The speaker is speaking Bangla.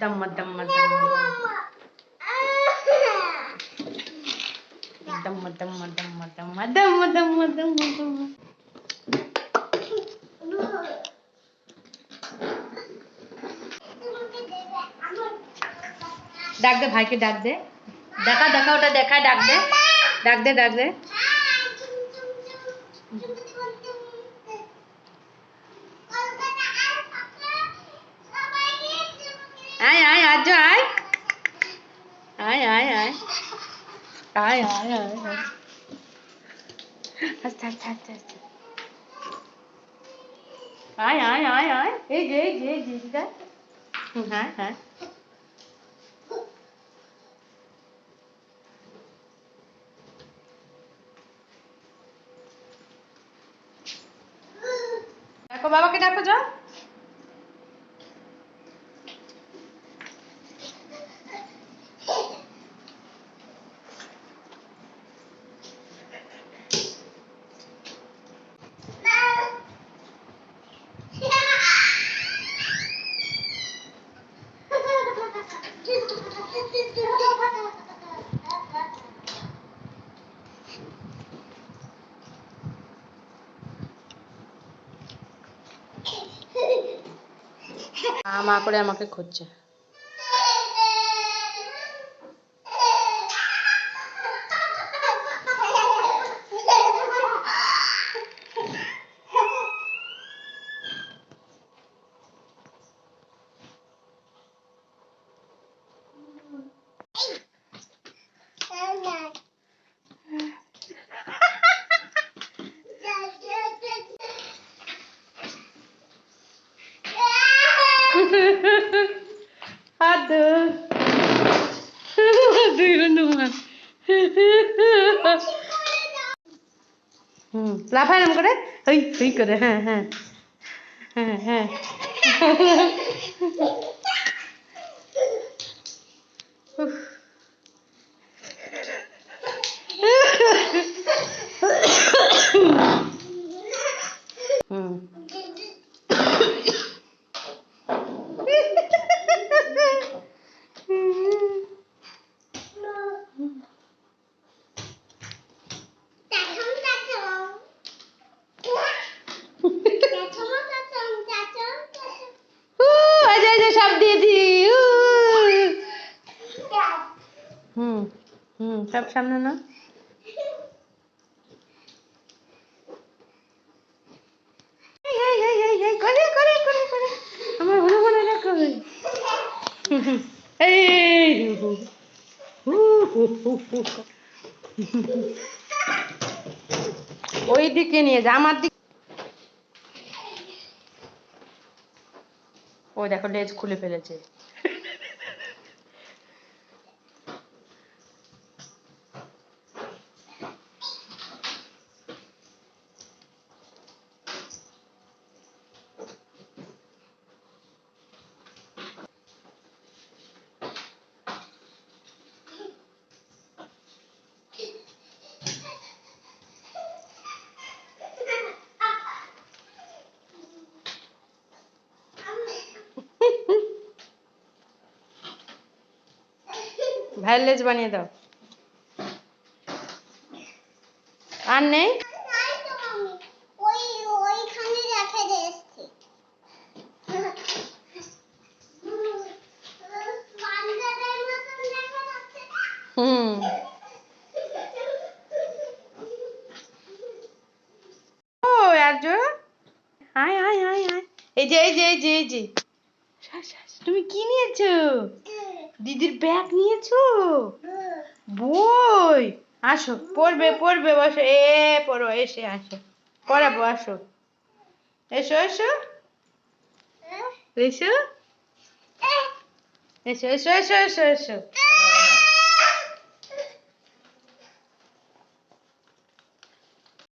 দম্মা দম্মা দম্মা দম্মা দম্মা দম্মা দম্মা দম্মা দম্মা দম্মা দম্মা ডাক দে ভাইকে ডাক দে দেখা দেখা ওটা দেখা ডাক দে ডাক দে ডাক দে আয় আয়। আয় আয় আয় আস্তে আস্তে আস্তে আস্তে আয় আয় আয় আয়। এই যে এই যে এই যে এই হ্যাঁ হ্যাঁ। ডাকো বাবাকে ডাকো যাও। মা করে আমাকে খুঁজছে। அது அது இருந்துமா হুম লাফায় নাম করে ওই ওই করে হ্যাঁ হ্যাঁ হ্যাঁ হ্যাঁ সব সামনে না ওই দিকে নিয়ে যা আমার দিকে। ও দেখো লেজ খুলে ফেলেছে। ভাইয়ের লেজ বানিয়ে দাও। আর নেই? এই যে এই যে এই যে এই যে। তুমি কি নিয়েছো? দিদির ব্যাগ নিয়েছো? বই। আসো, পড়বে পড়বে, বসো। এ, পড়ো, এসে আসো। পড়াবো আসো এসো এসো এসো। এসো। এসো এসো এসো এসো।